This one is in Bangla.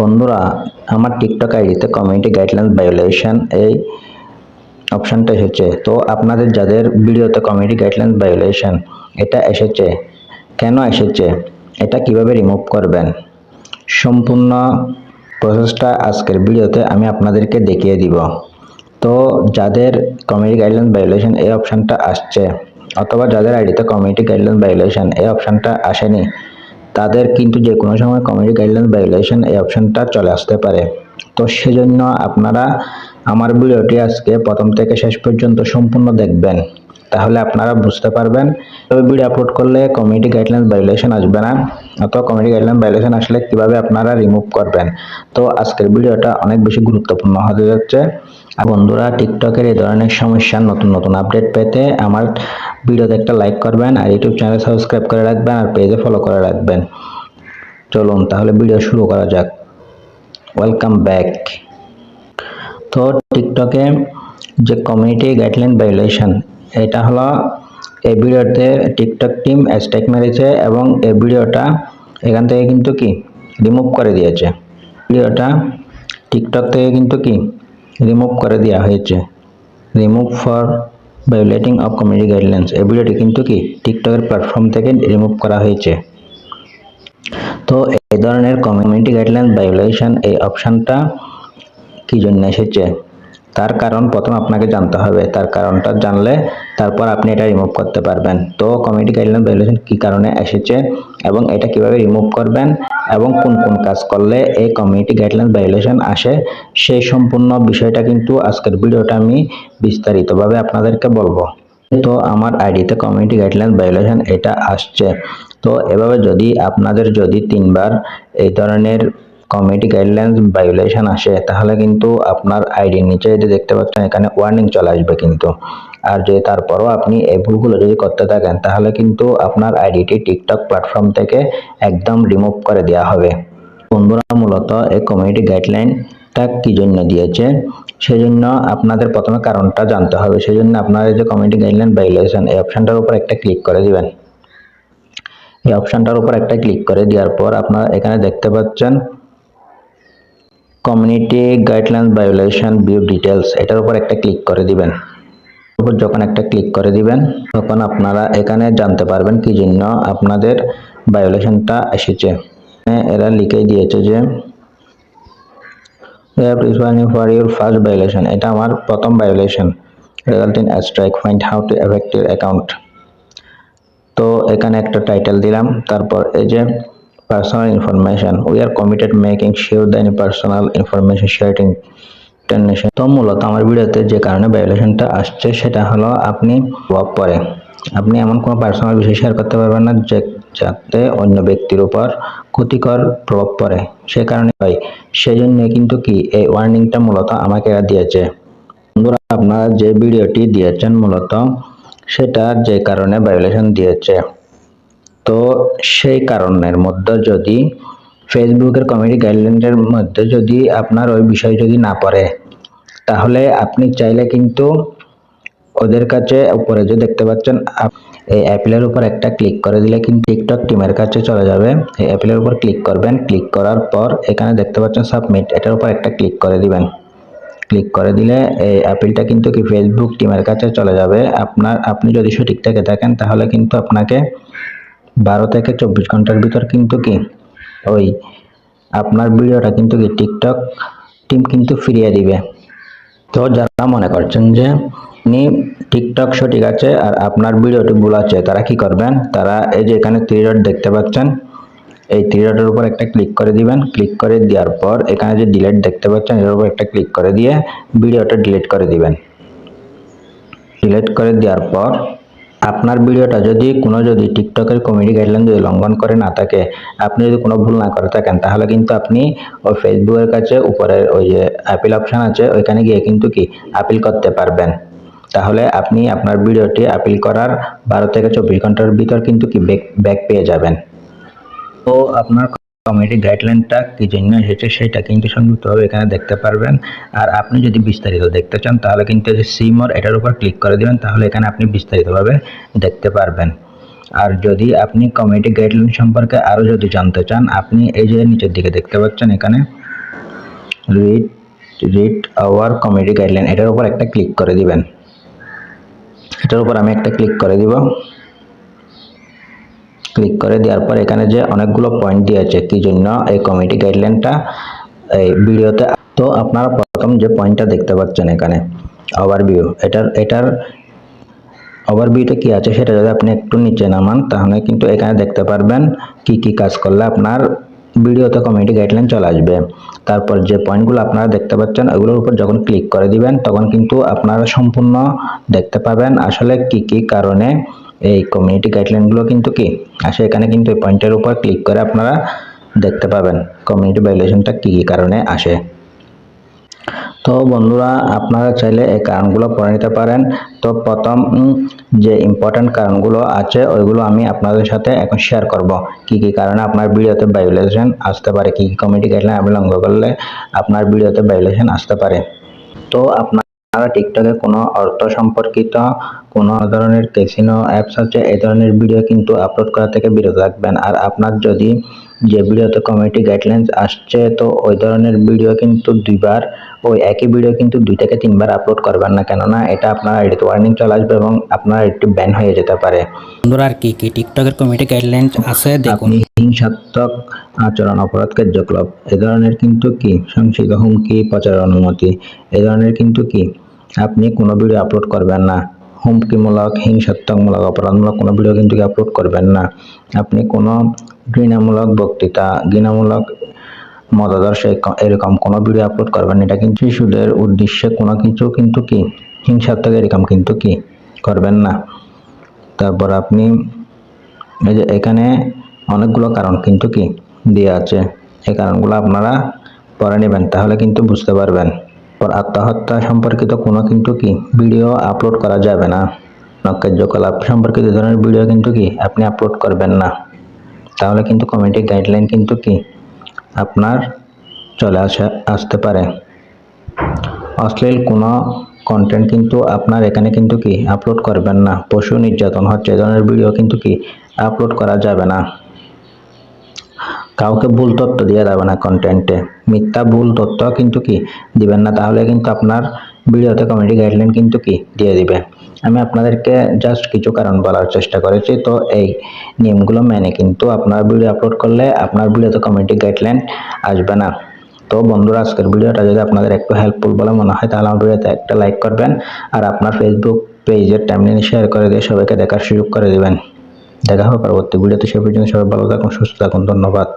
বন্ধুরা, আমার টিকটক আইডিতে কমিউনিটি গাইডলাইন্স ভায়োলেশন এই অপশানটা এসেছে। তো আপনাদের যাদের ভিডিওতে কমিউনিটি গাইডলাইন্স ভায়োলেশন এটা এসেছে। কেন এসেছে? এটা কীভাবে রিমুভ করবেন? সম্পূর্ণ প্রসেসটা আজকের ভিডিওতে আমি আপনাদেরকে দেখিয়ে দিব। তো যাদের কমিউনিটি গাইডলাইন্স ভায়োলেশন এই অপশানটা আসছে, অথবা যাদের আইডিতে কমিউনিটি গাইডলাইন্স ভায়োলেশন এই অপশানটা আসেনি তাদের কিন্তু যে কোনো সময় কমিউনিটি গাইডলাইন্স ভায়োলেশন এই অপশানটা চলে আসতে পারে। তো সেজন্য আপনারা আমার ভিডিওটি আজকে প্রথম থেকে শেষ পর্যন্ত সম্পূর্ণ দেখবেন। তাহলে আপনারা বুঝতে পারবেন, তবে ভিডিও আপলোড করলে কমিউনিটি গাইডলাইন্স ভায়োলেশন আসবে না, অথবা কমিউনিটি গাইডলাইন ভায়োলেশন আসলে কীভাবে আপনারা রিমুভ করবেন। তো আজকের ভিডিওটা অনেক বেশি গুরুত্বপূর্ণ হতে যাচ্ছে। আর বন্ধুরা টিকটকের এই ধরনের সমস্যার নতুন নতুন আপডেট পেতে আমার ভিডিওতে একটা লাইক করবেন আর ইউটিউব চ্যানেল সাবস্ক্রাইব করে রাখবেন আর পেজে ফলো করে রাখবেন। চলুন তাহলে ভিডিও শুরু করা যাক। ওয়েলকাম ব্যাক তো টিকটকে যে কমিউনিটি গাইডলাইন ভায়োলেশন এটা হলো এই ভিডিওতে টিকটক টিম হ্যাশট্যাগ মেরেছে এবং এই ভিডিওটা এখান থেকে কিন্তু কি? রিমুভ করে দিয়েছে। ভিডিওটা টিকটক থেকে কিন্তু কি? রিমুভ করে দেওয়া হয়েছে। Remove for violating of community guidelines এই ভিডিওটি কিন্তু কি? টিকটকের প্ল্যাটফর্ম থেকে রিমুভ করা হয়েছে। তো এই ধরনের কমিউনিটি গাইডলাইন ভায়োলেশন এই অপশানটা কি জন্য এসেছে? তার কারণ প্রথম আপনাকে জানতে হবে। তার কারণটা জানলে তারপর আপনি এটা রিমুভ করতে পারবেন। তো কমিউনিটি গাইডলাইন ভায়োলেশন কি কারণে এসেছে এবং এটা কীভাবে রিমুভ করবেন এবং কোন কোন কাজ করলে এই কমিউনিটি গাইডলাইন ভায়োলেশন আসে, সেই সম্পূর্ণ বিষয়টা কিন্তু আজকের ভিডিওটা আমি বিস্তারিতভাবে আপনাদেরকে বলব। তো আমার আইডিতে কমিউনিটি গাইডলাইন ভায়োলেশন এটা আসছে। তো এভাবে যদি আপনাদের যদি তিনবার এই ধরনের কমিউনিটি গাইডলাইন্স ভায়োলেশন আসে, তাহলে কিন্তু আপনার আইডির নিচে যদি দেখতে পাচ্ছেন, এখানে ওয়ার্নিং চলে আসবে কিন্তু। আর যে তারপরও আপনি এই ভুলগুলো যদি করতে থাকেন, তাহলে কিন্তু আপনার আইডিটি টিকটক প্ল্যাটফর্ম থেকে একদম রিমুভ করে দেওয়া হবে। বন্ধুরা, মূলত এই কমিউনিটি গাইডলাইনটা কী জন্য দিয়েছে? সেই জন্য আপনাদের প্রথমে কারণটা জানতে হবে। সেজন্য আপনারা যে কমিউনিটি গাইডলাইন ভায়োলেশন এই অপশানটার উপর একটা ক্লিক করে দিবেন। এই অপশানটার উপর একটা ক্লিক করে দেওয়ার পর আপনারা এখানে দেখতে পাচ্ছেন community guideline violation view details এটার উপর একটা ক্লিক করে দিবেন। উপর যখন একটা ক্লিক করে দিবেন, তখন আপনারা এখানে জানতে পারবেন কি জন্য আপনাদের ভায়োলেশনটা এসেছে। এরা লিখে দিয়েছে যে ফর ইউর ফার্স্ট ভায়োলেশন এটা আমার প্রথম violation result in strike find how to affect your account তো এখানে একটা টাইটেল দিলাম। তারপর এই যে personal information we are committed making sure the any personal information share international তো মূলত আমার ভিডিওতে যে কারণে ভায়োলেশনটা আসছে, সেটা হলো আপনি প্রভাব পড়ে আপনি এমন কোনো পার্সোনাল বিষয় শেয়ার করতে পারবেন না, যে যাতে অন্য ব্যক্তির উপর ক্ষতিকর প্রভাব পড়ে। সে কারণে হয় সেই জন্য কিন্তু কি, এই ওয়ার্নিংটা মূলত আমাকে এরা দিয়েছে। বন্ধুরা, আপনারা যে ভিডিওটি দিয়েছেন মূলত সেটা যে কারণে ভায়োলেশন দিয়েছে। তো সেই কারণের মধ্যে যদি ফেসবুকের কমিউনিটি গাইডলাইনের মধ্যে যদি আপনার ওই বিষয় যদি না পড়ে, তাহলে আপনি চাইলে কিন্তু ওদের কাছে উপরে যে দেখতে পাচ্ছেন এই অ্যাপেলের উপর একটা ক্লিক করে দিলে কিন্তু টিকটক টিমের কাছে চলে যাবে। এই অ্যাপেলের উপর ক্লিক করবেন। ক্লিক করার পর এখানে দেখতে পাচ্ছেন সাবমিট এটার উপর একটা ক্লিক করে দিবেন। ক্লিক করে দিলে এই অ্যাপেলটা কিন্তু কি ফেসবুক টিমের কাছে চলে যাবে। আপনার, আপনি যদি সঠিক থেকে থাকেন তাহলে কিন্তু আপনাকে বারো থেকে চব্বিশ ঘণ্টার ভিতর কিন্তু কি ওই আপনার ভিডিওটা কিন্তু কি টিকটক টিম কিন্তু ফিরিয়ে দিবে। তো যারা মনে করছেন যে আপনি টিকটক সঠিক আছে আর আপনার ভিডিওটি ভুল আছে, তারা কি করবেন? তারা এই যে এখানে থ্রি ডট দেখতে পাচ্ছেন, এই থ্রি ডটের উপর একটা ক্লিক করে দিবেন। ক্লিক করে দেওয়ার পর এখানে যে ডিলেট দেখতে পাচ্ছেন, এর উপর একটা ক্লিক করে দিয়ে ভিডিওটা ডিলিট করে দিবেন। ডিলিট করে দেওয়ার পর আপনার ভিডিওটা যদি কোনো যদি টিকটকের কমিউনিটি গাইডলাইন যদি লঙ্ঘন করে না থাকে, আপনি যদি কোনো ভুল না করে থাকেন, তাহলে কিন্তু আপনি ওই ফেসবুকের কাছে উপরের ওই যে অ্যাপিল অপশান আছে, ওইখানে গিয়ে কিন্তু কি আপিল করতে পারবেন। তাহলে আপনি আপনার ভিডিওটি আপিল করার বারো থেকে চব্বিশ ঘণ্টার ভিতর কিন্তু কি ব্যাক ব্যাক পেয়ে যাবেন। তো আপনার কমিউনিটি গাইডলাইনটা কি জন্য এসেছে সেটা কিন্তু সংযুক্তভাবে এখানে দেখতে পারবেন। আর আপনি যদি বিস্তারিত দেখতে চান, তাহলে কিন্তু সিমর এটার উপর ক্লিক করে দিবেন, তাহলে এখানে আপনি বিস্তারিতভাবে দেখতে পারবেন। আর যদি আপনি কমিউনিটি গাইডলাইন সম্পর্কে আরও যদি জানতে চান, আপনি এই যে নিচের দিকে দেখতে পাচ্ছেন এখানে read read our community guideline এটার উপর একটা ক্লিক করে দিবেন। এটার উপর আমি একটা ক্লিক করে দিব। ক্লিক করে দেওয়ার পর এখানে যে অনেকগুলো পয়েন্ট দিয়েছে, কি জন্য? এই কমিউনিটি গাইডলাইনটা এই ভিডিওতে তো আপনারা প্রথম যে পয়েন্টটা দেখতে পাচ্ছেন এখানে ওভারভিউ এটার এটার ওভারভিউতে কি আছে সেটা যদি আপনি একটু নিচে নামান, তাহলে কিন্তু এখানে দেখতে পারবেন কি কি কাজ করলে আপনার ভিডিওতে কমিউনিটি গাইডলাইন চলে আসবে। তারপর যে পয়েন্টগুলো আপনারা দেখতে পাচ্ছেন, ওইগুলোর উপর যখন ক্লিক করে দিবেন, তখন কিন্তু আপনারা সম্পূর্ণ দেখতে পাবেন আসলে কি কি কারণে এই কমিউনিটি গাইডলাইনগুলো কিন্তু কি? আসে এখানে কিন্তু এই পয়েন্টের উপর ক্লিক করে আপনারা দেখতে পাবেন কমিউনিটি ভাইলেশনটা কি কি কারণে আসে। তো বন্ধুরা, আপনারা চাইলে এই কারণগুলো পড়ে নিতে পারেন। তো প্রথম যে ইম্পর্ট্যান্ট কারণগুলো আছে, ওইগুলো আমি আপনাদের সাথে এখন শেয়ার করব। কি কি কারণে আপনার ভিডিওতে ভাইলেশন আসতে পারে? কি কি কমিউনিটি গাইডলাইন আপনি লঙ্ঘন করলে আপনার ভিডিওতে ভাইলেশন আসতে পারে? তো আপনারা টিকটকে কোনো অর্থ সম্পর্কিত কোনো ধরনের ক্যাসিনো অ্যাপস আছে এই ধরনের ভিডিও কিন্তু আপলোড করা থেকে বিরত রাখবেন আর আপনার যদি যে ভিডিওতে কমিউনিটি গাইডলাইন্স আসছে তো ওই ধরনের ভিডিও কিন্তু দুইবার ওই একই ভিডিও কিন্তু দুই থেকে তিনবার আপলোড করবেন না। কেননা এটা আপনার আইডিতে ওয়ার্নিং চলে আসবে এবং আপনার একটু ব্যান হয়ে যেতে পারে। বন্ধুরা আর কি কি টিকটকের কমিটি গাইডলাইন্স আছে দেখুন। হিংসাত্মক আচরণ অপরাধ কার্যকলাপ এ ধরনের কিন্তু কি? সংশোধিত হুমকি প্রচারের অনুমতি এ ধরনের কিন্তু কি? আপনি কোনো ভিডিও আপলোড করবেন না। হুমকিমূলক, হিংসাত্মকমূলক, অপরাধমূলক কোনো ভিডিও কিন্তু আপলোড করবেন না। আপনি কোনো ঘৃণামূলক বক্তৃতা, ঘৃণামূলক মতাদর্শ এরকম- এরকম কোনো ভিডিও আপলোড করবেন না। এটা কিন্তু শিশুদের উদ্দেশ্যে কোনো কিছু কিন্তু কি? হিংসাত্মক এরকম কিন্তু কি? করবেন না। তারপর আপনি এই যে এখানে অনেকগুলো কারণ কিন্তু কি? দেওয়া আছে। এই কারণগুলো আপনারা পরে নেবেন, তাহলে কিন্তু বুঝতে পারবেন। পর আত্মহত্যা সম্পর্কিত কোনো কিন্তু কি ভিডিও আপলোড করা যাবে না। কার্যকলাপ সম্পর্কিত ধরনের ভিডিও কিন্তু কি আপনি আপলোড করবেন না। তাহলে কিন্তু কমিটি গাইডলাইন কিন্তু কি আপনার চলে আসা, আসতে পারে। অশ্লীল কোনো কন্টেন্ট কিন্তু আপনার এখানে কিন্তু কি আপলোড করবেন না। পশু নির্যাতন হচ্ছে এই ধরনের ভিডিও কিন্তু কি আপলোড করা যাবে না। কাউকে ভুল তথ্য দেওয়া যাবে না কন্টেন্টে মিথ্যা ভুল তথ্য কিন্তু কি? দিবেন না, তাহলে কিন্তু আপনার ভিডিওতে কমিউনিটি গাইডলাইন কিন্তু কি? দিয়ে দিবে। আমি আপনাদেরকে জাস্ট কিছু কারণ বলার চেষ্টা করেছি, তো এই নিয়মগুলো মেনে কিন্তু আপনার ভিডিও আপলোড করলে আপনার ভিডিওতে কমিউনিটি গাইডলাইন আসবে না। তো বন্ধুরা, আজকের ভিডিওটা যদি আপনাদের একটু হেল্পফুল বলে মনে হয়, তাহলে আমার ভিডিওতে একটা লাইক করবেন, আর আপনার ফেসবুক পেজের টাইমলাইনে শেয়ার করে দিয়ে সবাইকে দেখার সুযোগ করে দেবেন। দেখা হবে। পরবর্তী ভিডিওতে সে পর্যন্ত সবাই ভালো থাকুন সুস্থ থাকুন। ধন্যবাদ।